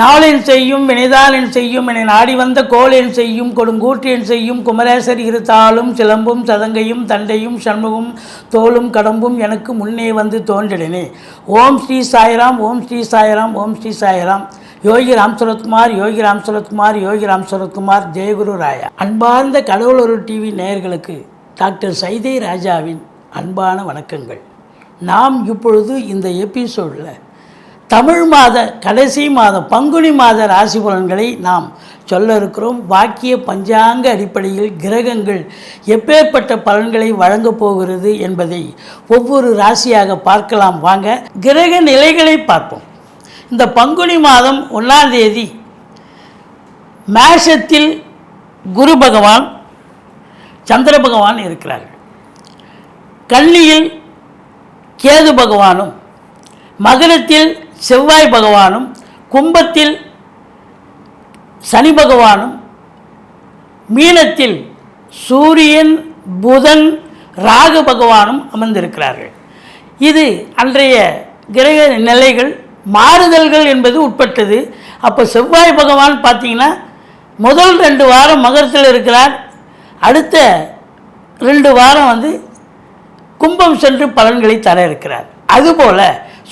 நாளின் செய்யும் வினைதாளின் செய்யும் என நாடி வந்த கோளின் செய்யும் கொடுங்கூற்றென் செய்யும் குமரேசர் இருத்தாளும் சிலம்பும் சதங்கையும் தண்டையும் சண்முகம் தோளும் கடம்பும் எனக்கு முன்னே வந்து தோன்றினே ஓம் ஸ்ரீ சாய்ராம் ஓம் ஸ்ரீ சாய்ராம் ஓம் ஸ்ரீ சாய்ராம். யோகி ராம் சரத்குமார் யோகி ராம் சரத்குமார் யோகி ராம் சரத்குமார் ஜெயகுரு ராயா அன்பார்ந்த கடவுளொரு டிவி நேயர்களுக்கு டாக்டர் சைதை ராஜாவின் அன்பான வணக்கங்கள். நாம் இப்பொழுது இந்த எபிசோடில் தமிழ் மாத கடைசி மாதம் பங்குனி மாத ராசி பலன்களை நாம் சொல்ல இருக்கிறோம் வாக்கிய பஞ்சாங்க அடிப்படையில் கிரகங்கள் எப்பேற்பட்ட பலன்களை வழங்கப் போகிறது என்பதை ஒவ்வொரு ராசியாக பார்க்கலாம். வாங்க கிரக நிலைகளை பார்ப்போம். இந்த பங்குனி மாதம் ஒன்றாம் தேதி மேஷத்தில் குரு பகவான் சந்திர பகவான் இருக்கிறார்கள். கன்னியில் கேது பகவானும் மகரத்தில் செவ்வாய் பகவானும் கும்பத்தில் சனி பகவானும் மீனத்தில் சூரியன் புதன் ராகு பகவானும் அமர்ந்திருக்கிறார்கள். இது அன்றைய கிரக நிலைகள் மாறுதல்கள் என்பது உட்பட்டது. அப்போ செவ்வாய் பகவான் பார்த்தீங்கன்னா முதல் ரெண்டு வாரம் மகரத்தில் இருக்கிறார். அடுத்த ரெண்டு வாரம் வந்து கும்பம் சென்று பலன்களை தர இருக்கிறார். அதுபோல்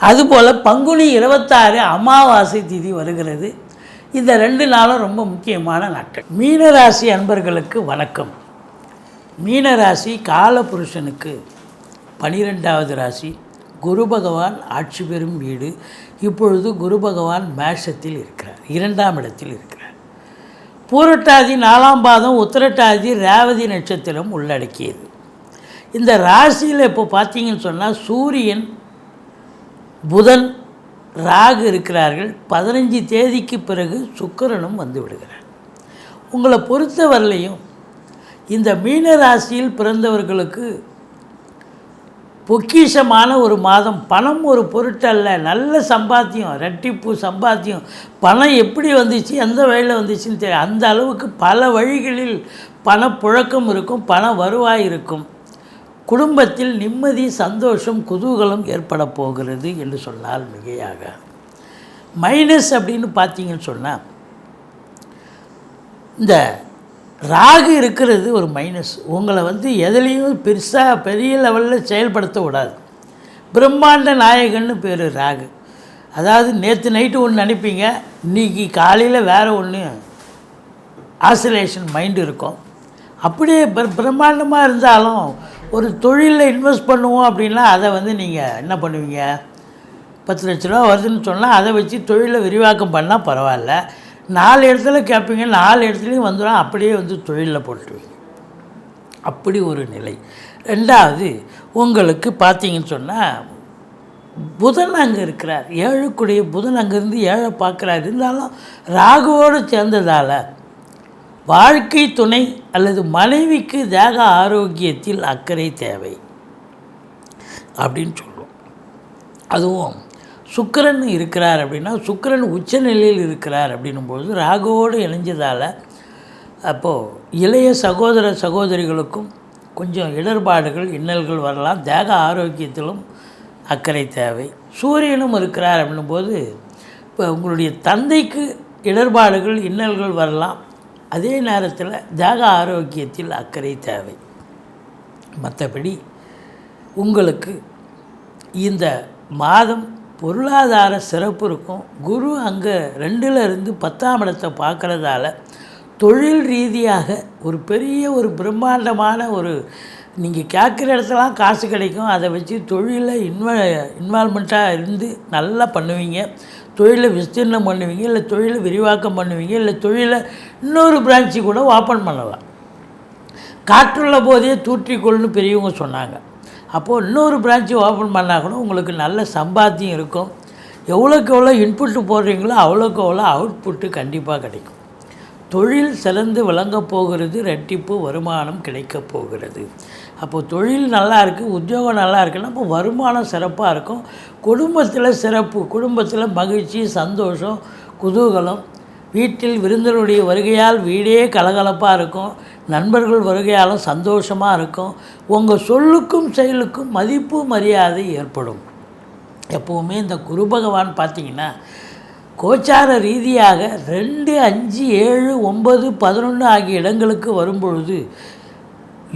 அதுபோல் பங்குனி இருபத்தாறு அமாவாசை திதி வருகிறது. இந்த ரெண்டு நாளும் ரொம்ப முக்கியமான நாட்கள். மீனராசி அன்பர்களுக்கு வணக்கம். மீனராசி காலபுருஷனுக்கு பனிரெண்டாவது ராசி. குரு பகவான் ஆட்சி பெறும் வீடு. இப்பொழுது குரு பகவான் மேஷத்தில் இருக்கிறார். இரண்டாம் இடத்தில் இருக்கிறார். பூரட்டாதி நாலாம் பாதம் உத்திரட்டாதி ரேவதி நட்சத்திரம் உள்ளடக்கியது. இந்த ராசியில் இப்போ பார்த்தீங்கன்னு சொன்னால் சூரியன் புதன் ராகு இருக்கிறார்கள். பதினஞ்சு தேதிக்கு பிறகு சுக்கரனும் வந்து விடுகிறார். உங்களை பொறுத்தவரையிலையும் இந்த மீன ராசியில் பிறந்தவர்களுக்கு பொக்கிஷமான ஒரு மாதம் பணம் ஒரு பொருட்டல்ல நல்ல சம்பாத்தியம் ரெட்டிப்பு சம்பாத்தியம் பணம் எப்படி வந்துச்சு எந்த வழியில் வந்துச்சுன்னு தெரியும் அந்த அளவுக்கு பல வழிகளில் பணப்புழக்கம் இருக்கும் பண வருவாய் இருக்கும். குடும்பத்தில் நிம்மதி சந்தோஷம் குதூகலம் ஏற்பட போகிறது என்று சொன்னால் மிகையாக மைனஸ் அப்படின்னு பார்த்தீங்கன்னு சொன்னால் இந்த ராகு இருக்கிறது ஒரு மைனஸ். உங்களை வந்து எதுலேயும் பெருசாக பெரிய லெவலில் செயல்படுத்த விடாது. பிரம்மாண்ட நாயகன்னு பேர் ராகு. அதாவது நேற்று நைட்டு ஒன்று நினைப்பீங்க இன்றைக்கி காலையில் வேறு ஒன்று ஆசிலேஷன் மைண்டு இருக்கும். அப்படியே பிர பிரம்மாண்டமாக இருந்தாலும் ஒரு தொழிலில் இன்வெஸ்ட் பண்ணுவோம் அப்படின்னா அதை வந்து நீங்கள் என்ன பண்ணுவீங்க? பத்து லட்ச ரூபா வருதுன்னு சொன்னால் அதை வச்சு தொழிலை விரிவாக்கம் பண்ணால் பரவாயில்ல. நாலு இடத்துல கேட்பீங்க நாலு இடத்துலையும் வந்துடும் அப்படியே வந்து தொழிலில் போட்டுருவீங்க. அப்படி ஒரு நிலை. ரெண்டாவது உங்களுக்கு பார்த்தீங்கன்னு சொன்னால் புதன் அங்கே இருக்கிறார். ஏழுக்குடைய புதன் அங்கேருந்து ஏழை பார்க்குறார். இருந்தாலும் ராகுவோடு சேர்ந்ததால் வாழ்க்கை துணை அல்லது மனைவிக்கு தேக ஆரோக்கியத்தில் அக்கறை தேவை அப்படின்னு சொல்லுவோம் அதுவும் சுக்கிரன் இருக்கிறார் அப்படின்னா சுக்கிரன் உச்சநிலையில் இருக்கிறார் அப்படின்னும்போது ராகுவோடு இணைஞ்சதால் அப்போது இளைய சகோதர சகோதரிகளுக்கும் கொஞ்சம் இடர்பாடுகள் இன்னல்கள் வரலாம். தேக ஆரோக்கியத்திலும் அக்கறை தேவை. சூரியனும் இருக்கிறார் அப்படின்னும்போது இப்போ உங்களுடைய தந்தைக்கு இடர்பாடுகள் இன்னல்கள் வரலாம். அதே நேரத்தில் தேக ஆரோக்கியத்தில் அக்கறை தேவை. மற்றபடி உங்களுக்கு இந்த மாதம் பொருளாதார சிறப்பு இருக்கும். குரு அங்கே ரெண்டுலேருந்து பத்தாம் இடத்தை பார்க்குறதால தொழில் ரீதியாக ஒரு பெரிய ஒரு பிரம்மாண்டமான ஒரு நீங்கள் கேட்குற இடத்துலாம் காசு கிடைக்கும். அதை வச்சு தொழிலில் இன்வா இன்வால்மெண்ட்டாக இருந்து நல்லா பண்ணுவீங்க. தொழிலை விஸ்தீர்ணம் பண்ணுவீங்க. இல்லை தொழிலை விரிவாக்கம் பண்ணுவீங்க. இல்லை தொழிலை இன்னொரு பிரான்ச்சு கூட ஓப்பன் பண்ணலாம். காற்றுள்ள போதே தூற்றிக்கொள்னு பெரியவங்க சொன்னாங்க. அப்போது இன்னொரு பிரான்ச்சு ஓப்பன் பண்ணால் கூட உங்களுக்கு நல்ல சம்பாத்தியம் இருக்கும். எவ்வளோக்கு எவ்வளோ இன்புட்டு போடுறீங்களோ அவ்வளோக்கு எவ்வளோ அவுட்புட்டு கண்டிப்பாக கிடைக்கும். தொழில் சிறந்து விளங்கப் போகிறது ரெட்டிப்பு வருமானம் கிடைக்கப் போகிறது. அப்போது தொழில் நல்லா இருக்குது உத்தியோகம் நல்லா இருக்குன்னா அப்போ வருமானம் சிறப்பாக இருக்கும். குடும்பத்தில் சிறப்பு குடும்பத்தில் மகிழ்ச்சி சந்தோஷம் குதூகலம். வீட்டில் விருந்தினுடைய வருகையால் வீடே கலகலப்பாக இருக்கும். நண்பர்கள் வருகையாலும் சந்தோஷமாக இருக்கும். உங்கள் சொல்லுக்கும் செயலுக்கும் மதிப்பு மரியாதை ஏற்படும். எப்போவுமே இந்த குரு பகவான் பார்த்தீங்கன்னா கோச்சார ரீதியாக ரெண்டு அஞ்சு ஏழு ஒன்பது பதினொன்று ஆகிய இடங்களுக்கு வரும்பொழுது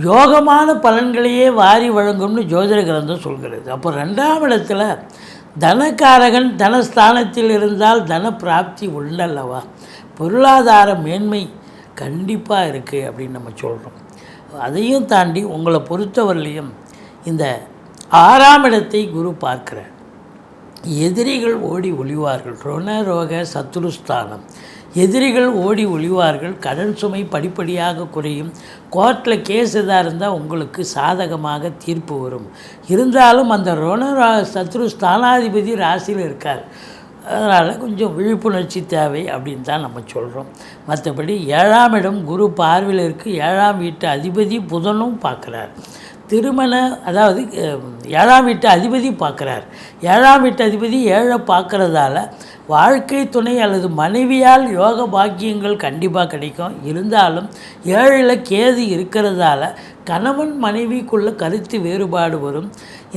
யோகமான பலன்களையே வாரி வழங்கும்னு ஜோதிட கிரந்தம் சொல்கிறது. அப்போ ரெண்டாம் இடத்துல தனக்காரகன் தனஸ்தானத்தில் இருந்தால் தன பிராப்தி உள்ளல்லவா பொருளாதார மேன்மை கண்டிப்பாக இருக்குது அப்படின்னு நம்ம சொல்கிறோம் அதையும் தாண்டி உங்களை பொறுத்தவரையிலையும் இந்த ஆறாம் இடத்தை குரு பார்க்கிறார். எதிரிகள் ஓடி ஒளிவார்கள். ருணரோக சத்துருஸ்தானம். எதிரிகள் ஓடி ஒளிவார்கள். கடன் சுமை படிப்படியாக குறையும். கோர்ட்டில் கேஸ் எதாக இருந்தால் உங்களுக்கு சாதகமாக தீர்ப்பு வரும். இருந்தாலும் அந்த ருணரோ சத்ரு ஸ்தானாதிபதி ராசியில் இருக்கார். அதனால் கொஞ்சம் விழிப்புணர்ச்சி தேவை அப்படின்னு தான் நம்ம சொல்கிறோம் மற்றபடி ஏழாம் இடம் குரு பார்வையில் இருக்குது ஏழாம் வீட்டு அதிபதி புதனும் பார்க்குறார். திருமண அதாவது ஏழாம் வீட்டு அதிபதி பார்க்குறார். ஏழாம் வீட்டு அதிபதி ஏழை பார்க்குறதால வாழ்க்கை துணை அல்லது மனைவியால் யோக பாக்கியங்கள் கண்டிப்பாக கிடைக்கும். இருந்தாலும் ஏழில் கேது இருக்கிறதால கணவன் மனைவிக்குள்ள கருத்து வேறுபாடு வரும்.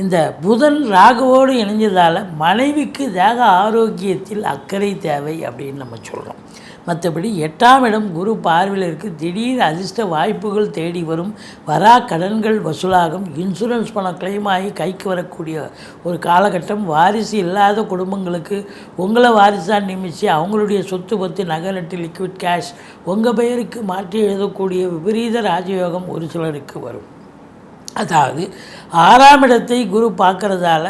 இந்த புதன் ராகுவோடு இணைஞ்சதால் மனைவிக்கு தேக ஆரோக்கியத்தில் அக்கறை தேவை அப்படின்னு நம்ம சொல்கிறோம் மற்றபடி எட்டாம் இடம் குரு பார்வையில் இருக்குது திடீர் அதிர்ஷ்ட வாய்ப்புகள் தேடி வரும். வரா கடன்கள் வசூலாகும். இன்சூரன்ஸ் பணம் claim ஆகி கைக்கு வரக்கூடிய ஒரு காலகட்டம். வாரிசு இல்லாத குடும்பங்களுக்கு உங்களை வாரிசாக நியமித்து அவங்களுடைய சொத்து பத்து நகை நட்டு லிக்விட் கேஷ் உங்கள் பெயருக்கு மாற்றி எழுதக்கூடிய விபரீத ராஜயோகம் ஒரு சிலருக்கு வரும். அதாவது ஆறாம் இடத்தை குரு பார்க்கறதால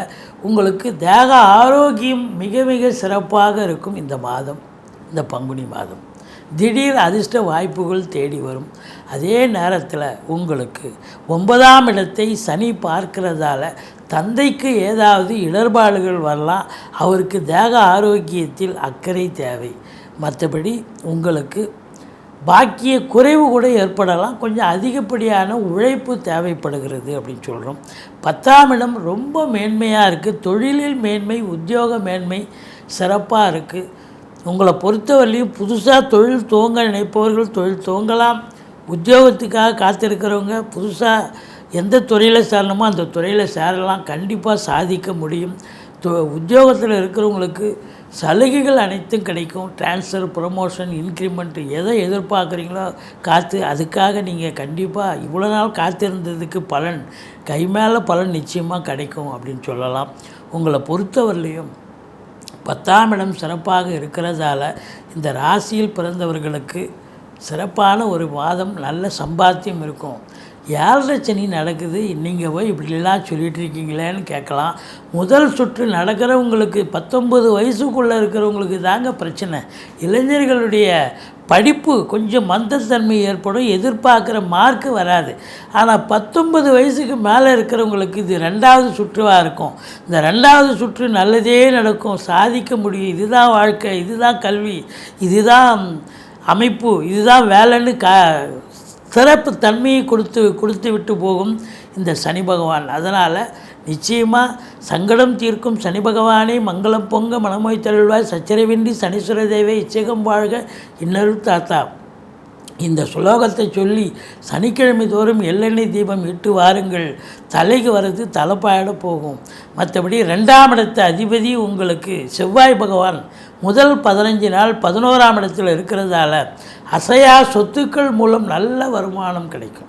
உங்களுக்கு தேக ஆரோக்கியம் மிக மிக சிறப்பாக இருக்கும் இந்த மாதம். இந்த பங்குனி மாதம். திடீர் அதிர்ஷ்ட வாய்ப்புகள் தேடி வரும். அதே நேரத்தில் உங்களுக்கு ஒன்பதாம் இடத்தை சனி பார்க்கிறதால தந்தைக்கு ஏதாவது இடர்பாடுகள் வரலாம். அவருக்கு தேக ஆரோக்கியத்தில் அக்கறை தேவை. மற்றபடி உங்களுக்கு பாக்கிய குறைவு கூட ஏற்படலாம். கொஞ்சம் அதிகப்படியான உழைப்பு தேவைப்படுகிறது அப்படின்னு சொல்கிறோம் பத்தாம் இடம் ரொம்ப மேன்மையாக இருக்குது தொழிலில் மேன்மை உத்தியோக மேன்மை சிறப்பாக இருக்குது உங்களை பொறுத்தவரையிலையும் புதுசாக தொழில் துவங்க நினைப்பவர்கள் தொழில் துவங்கலாம். உத்தியோகத்துக்காக காத்திருக்கிறவங்க புதுசாக எந்த துறையில் சேரணுமோ அந்த துறையில் சேரலாம். கண்டிப்பாக சாதிக்க முடியும். தொ- உத்தியோகத்தில் இருக்கிறவங்களுக்கு சலுகைகள் அனைத்தும் கிடைக்கும். ட்ரான்ஸ்ஃபர் ப்ரொமோஷன் இன்க்ரிமெண்ட் எதை எதிர்பார்க்குறீங்களோ காத்து அதுக்காக நீங்கள் கண்டிப்பாக இவ்வளோ நாள் காத்திருந்ததுக்கு பலன் கை மேலே பலன் நிச்சயமாக கிடைக்கும் அப்படின்னு சொல்லலாம். உங்களை பொறுத்தவரையிலையும் பத்தாம் இடம் சிறப்பாக இருக்கிறதால இந்த ராசியில் பிறந்தவர்களுக்கு சிறப்பான ஒரு மாதம் நல்ல சம்பாத்தியம் இருக்கும். ஏழரை சனி நடக்குது நீங்கள் போய் இப்படிலாம் சொல்லிட்டு இருக்கீங்களேன்னு கேட்கலாம். முதல் சுற்று நடக்கிறவங்களுக்கு பத்தொம்பது வயசுக்குள்ளே இருக்கிறவங்களுக்கு தாங்க பிரச்சனை. இளைஞர்களுடைய படிப்பு கொஞ்சம் மந்தத்தன்மை ஏற்படும் எதிர்பார்க்குற மார்க்கு வராது. ஆனால் பத்தொன்பது வயசுக்கு மேலே இருக்கிறவங்களுக்கு இது ரெண்டாவது சுற்றுவாக இருக்கும். இந்த ரெண்டாவது சுற்று நல்லதே நடக்கும். சாதிக்க முடியும். இதுதான் வாழ்க்கை இதுதான் கல்வி இதுதான் அமைப்பு இதுதான் வேலைன்னு கா சிறப்பு தன்மையை கொடுத்து கொடுத்து விட்டு போகும் இந்த சனி பகவான். அதனால் நிச்சயமாக சங்கடம் தீர்க்கும் சனி பகவானே மங்களம் பொங்க மனமோய் தருள்வாய் சச்சரவின்றி சனீஸ்வர தேவை இச்சகம் வாழ்க இன்னருள் தாத்தா. இந்த சுலோகத்தை சொல்லி சனிக்கிழமை தோறும் எள்ளெண்ணெய் தீபம் இட்டு வாருங்கள். தலைக்கு வர்றது தலைப்பாயிட போகும். மற்றபடி ரெண்டாம் இடத்து அதிபதி உங்களுக்கு செவ்வாய் பகவான். முதல் பதினஞ்சு நாள் பதினோராம் இடத்தில் இருக்கிறதால அசையா சொத்துக்கள் மூலம் நல்ல வருமானம் கிடைக்கும்.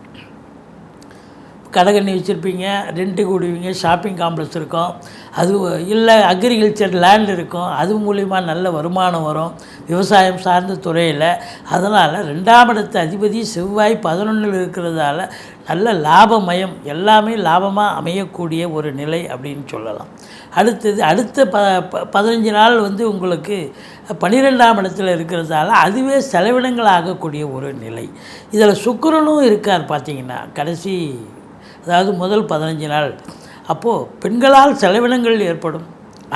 கடகண்ணி வச்சுருப்பீங்க ரெண்ட்டுக்கு விடுவீங்க ஷாப்பிங் காம்ப்ளெக்ஸ் இருக்கும். அது இல்லை அக்ரிகல்ச்சர் லேண்ட் இருக்கும். அது மூலிமா நல்ல வருமானம் வரும். விவசாயம் சார்ந்த துறையில். அதனால் ரெண்டாம் இடத்து அதிபதி செவ்வாய் பதினொன்றில் இருக்கிறதால நல்ல லாபமயம் எல்லாமே லாபமாக அமையக்கூடிய ஒரு நிலை அப்படின்னு சொல்லலாம். அடுத்தது அடுத்த ப பதினஞ்சு நாள் வந்து உங்களுக்கு பன்னிரெண்டாம் இடத்துல இருக்கிறதால அதுவே செலவினங்கள் ஆகக்கூடிய ஒரு நிலை. இதில் சுக்கரனும் இருக்கார் பார்த்தீங்கன்னா கடைசி அதாவது முதல் பதினஞ்சு நாள். அப்போது பெண்களால் செலவினங்கள் ஏற்படும்.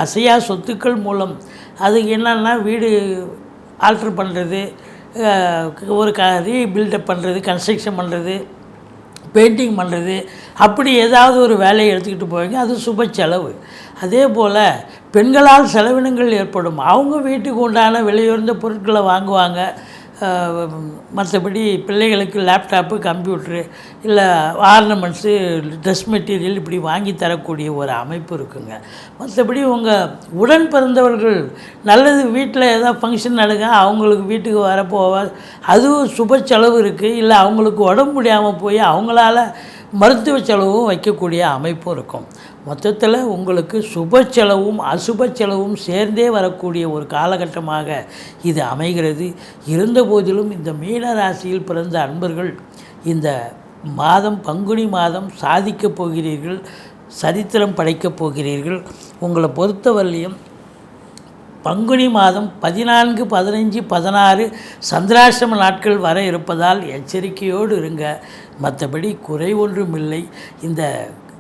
அசையா சொத்துக்கள் மூலம் அதுக்கு என்னென்னா வீடு ஆல்ட்ரு பண்ணுறது ஒரு க ரீபில்டப் பண்ணுறது கன்ஸ்ட்ரக்ஷன் பண்ணுறது பெயிண்டிங் பண்ணுறது அப்படி ஏதாவது ஒரு வேலையை எடுத்துக்கிட்டு போவீங்க அது சுப செலவு. அதே போல் பெண்களால் செலவினங்கள் ஏற்படும். அவங்க வீட்டுக்கு உண்டான விலையுயர்ந்த பொருட்களை வாங்குவாங்க. மற்றபடி பிள்ளைகளுக்கு லேப்டாப்பு கம்ப்யூட்ரு இல்லை ஆர்னமெண்ட்ஸு ட்ரெஸ் மெட்டீரியல் இப்படி வாங்கி தரக்கூடிய ஒரு அமைப்பு இருக்குங்க. மற்றபடி உங்கள் உடன் பிறந்தவர்கள் நல்லது வீட்டில் ஏதாவது ஃபங்க்ஷன் நடக்க அவங்களுக்கு வீட்டுக்கு வரப்போவா அதுவும் சுப செலவு இருக்குது இல்லை அவங்களுக்கு உடம்பு முடியாமல் போய் அவங்களால மருத்துவ செலவும் வைக்கக்கூடிய அமைப்பும் இருக்கும். மொத்தத்தில் உங்களுக்கு சுப செலவும் அசுப செலவும் சேர்ந்தே வரக்கூடிய ஒரு காலகட்டமாக இது அமைகிறது. இருந்தபோதிலும் இந்த மீன ராசியில் பிறந்த அன்பர்கள் இந்த மாதம் பங்குனி மாதம் சாதிக்கப் போகிறீர்கள் சரித்திரம் படைக்கப் போகிறீர்கள். உங்களை பொறுத்தவரையும் பங்குனி மாதம் பதினான்கு பதினஞ்சு பதினாறு சந்திராசிரம நாட்கள் வர இருப்பதால் எச்சரிக்கையோடு இருங்க. மற்றபடி குறை ஒன்றும் இல்லை இந்த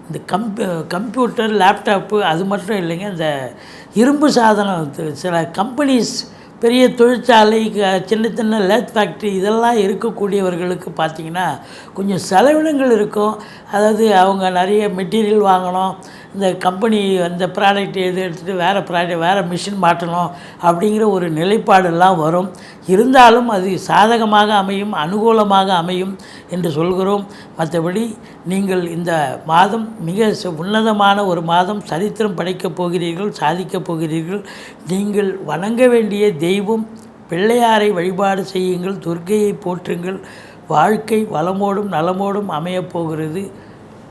இந்த கம்ப் கம்ப்யூட்டர் லேப்டாப்பு அது மட்டும் இல்லைங்க. இந்த இரும்பு சாதனம் சில கம்பெனிஸ் பெரிய தொழிற்சாலை சின்ன சின்ன லேத் ஃபேக்ட்ரி இதெல்லாம் இருக்கக்கூடியவர்களுக்கு பார்த்திங்கன்னா கொஞ்சம் செலவினங்கள் இருக்கும். அதாவது அவங்க நிறைய மெட்டீரியல் வாங்கணும். இந்த கம்பெனி அந்த ப்ராடக்ட் எது எடுத்துகிட்டு வேறு ப்ராடக்ட் வேறு மிஷின் மாட்டணும் அப்படிங்கிற ஒரு நிலைப்பாடெல்லாம் வரும். இருந்தாலும் அது சாதகமாக அமையும் அனுகூலமாக அமையும் என்று சொல்கிறோம். மற்றபடி நீங்கள் இந்த மாதம் மிக ச- உன்னதமான ஒரு மாதம் சரித்திரம் படைக்கப் போகிறீர்கள் சாதிக்கப் போகிறீர்கள். நீங்கள் வணங்க வேண்டிய தெய்வம் பிள்ளையாரை வழிபாடு செய்யுங்கள் துர்க்கையை போற்றுங்கள். வாழ்க்கை வளமோடும் நலமோடும் அமையப் போகிறது.